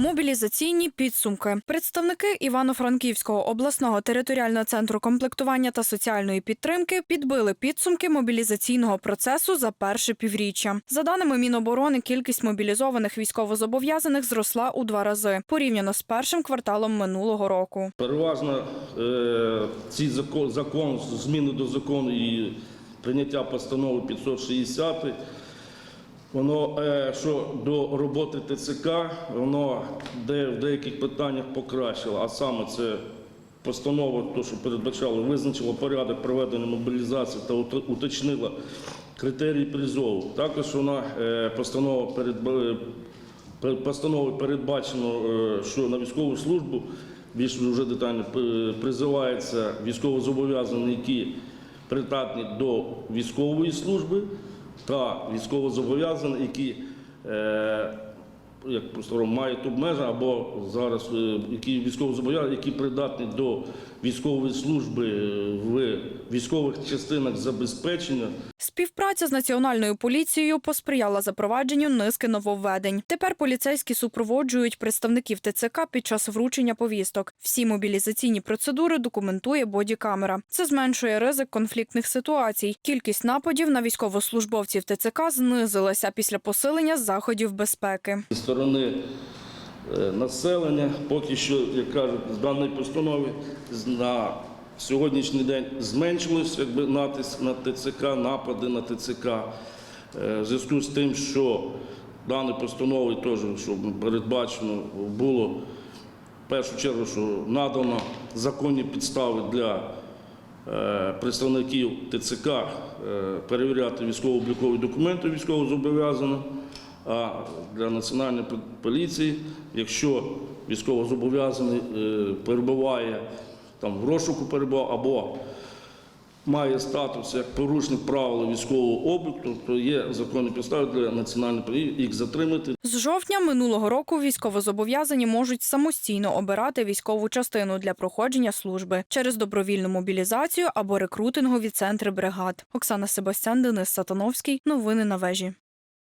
Мобілізаційні підсумки. Представники Івано-Франківського обласного територіального центру комплектування та соціальної підтримки підбили підсумки мобілізаційного процесу за перше півріччя. За даними Міноборони, кількість мобілізованих військовозобов'язаних зросла у два рази порівняно з першим кварталом минулого року. Переважно е, ці закон, закон, зміни до закону і прийняття постанови 560, воно, е, що до роботи ТЦК, воно де, в деяких питаннях покращило, а саме це постанова, то, що передбачало, визначило порядок проведення мобілізації та ут- уточнила критерії призову. Також вона е, постанова передба- Пер- Постановою передбачено, е, що на військову службу більш вже детально призиваються військовозобов'язані, які придатні до військової служби, та військовозобов'язані, які е, як по-старому, мають обмеження або зараз е, які військовозобов'язані, які придатні до військової служби е, в військових частинах забезпечення Співпраця з національною поліцією посприяла запровадженню низки нововведень. Тепер поліцейські супроводжують представників ТЦК під час вручення повісток. Всі мобілізаційні процедури документує бодікамера. Це зменшує ризик конфліктних ситуацій. Кількість нападів на військовослужбовців ТЦК знизилася після посилення заходів безпеки. зі сторони е, населення. Поки що, як кажуть, з даної постанови на сьогоднішній день зменшилось якби, натиск на ТЦК, напади на ТЦК. Е, В зв'язку з тим, що даною постановою теж, щоб передбачено було в першу чергу, що надано законні підстави для е, представників ТЦК е, перевіряти військово-облікові документи військовозобов'язаного, а для національної поліції, якщо військовозобов'язаний перебуває там в розшуку перебував або має статус як порушник правил військового обліку, то є законні підстави для національної поліції їх затримати З жовтня минулого року військовозобов'язані можуть самостійно обирати військову частину для проходження служби через добровільну мобілізацію або рекрутингові центри бригад. Оксана Себастян, Денис Сатановський. Новини на вежі.